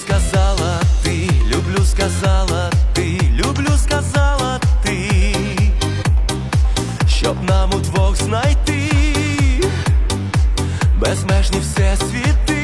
сказала ти, люблю, сказала ти, люблю, сказала ти, щоб нам удвох знайти безмежні всесвіти.